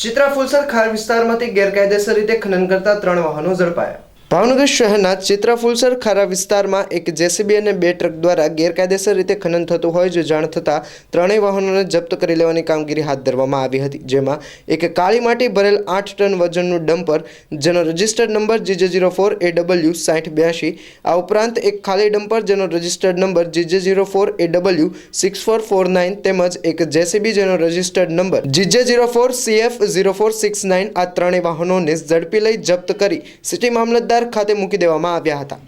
ચિત્રા ફુલસર ખાર વિસ્તારમાંથી ગેરકાયદેસર રીતે ખનન કરતા ત્રણ વાહનો ઝડપાયા. ભાવનગર શહેરના ચિત્રાફુલસર ખારા વિસ્તારમાં એક જેસીબી અને બે ટ્રક દ્વારા ગેરકાયદેસર રીતે ખનન થતું હોય જે જાણ થતાં ત્રણેય વાહનોને જપ્ત કરી લેવાની કામગીરી હાથ ધરવામાં આવી હતી, જેમાં એક કાળી માટી ભરેલ આઠ ટન વજનનું ડમ્પર, જેનો registered number GJ zero four A W સાઠ બ્યાસી આ ઉપરાંત એક ખાલી ડમ્પર, જેનો registered number GJ zero four A W six four four nine તેમજ એક જેસીબી, જેનો registered number GJ zero four CF zero four six nine આ ત્રણેય વાહનોને ઝડપી લઈ જપ્ત કરી સિટી મામલતદાર ખાતે મૂકી દેવામાં આવ્યા હતા.